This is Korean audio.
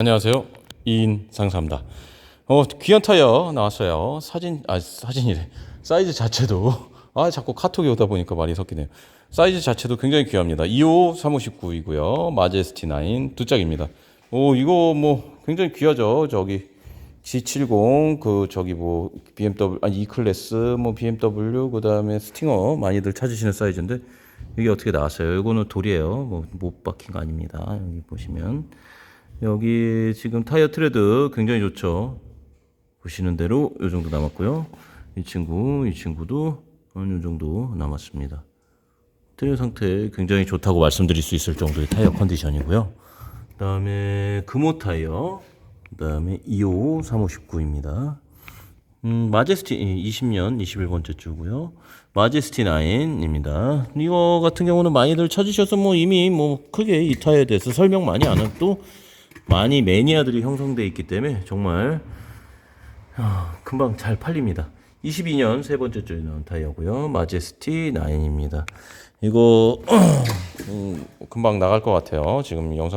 안녕하세요. 이인 상사입니다. 어, 귀한 타이어 나왔어요. 사진, 아, 사진이래. 사이즈 자체도, 아, 자꾸 카톡이 오다 보니까 말이 섞이네요. 사이즈 자체도 굉장히 귀합니다. 2호 359이고요. 마제스티 9 두 짝입니다. 오, 이거 뭐 굉장히 귀하죠. 저기 G70, 그 저기 뭐 BMW, 아니 E 클래스, 뭐 BMW, 그 다음에 스팅어 많이들 찾으시는 사이즈인데 이게 어떻게 나왔어요? 이거는 돌이에요. 뭐 못 박힌 거 아닙니다. 여기 보시면. 여기 지금 타이어 트레드 굉장히 좋죠. 보시는 대로 이 정도 남았고요. 이 친구, 이 친구도 어느 정도 남았습니다. 타이어 상태 굉장히 좋다고 말씀드릴 수 있을 정도의 타이어 컨디션이고요. 그다음에 금호 타이어, 그다음에 2호 359입니다. 음, 마제스티 20년 21번째 주고요. 마제스티 9입니다. 이거 같은 경우는 많이들 찾으셔서 뭐 이미 뭐 크게 이 타이어에 대해서 설명 많이 안 해도 많이 매니아들이 형성돼 있기 때문에 정말 아, 금방 잘 팔립니다. 22년 세 번째 주에 나온 타이어고요. 마제스티 9입니다. 이거 음, 금방 나갈 것 같아요. 지금 영상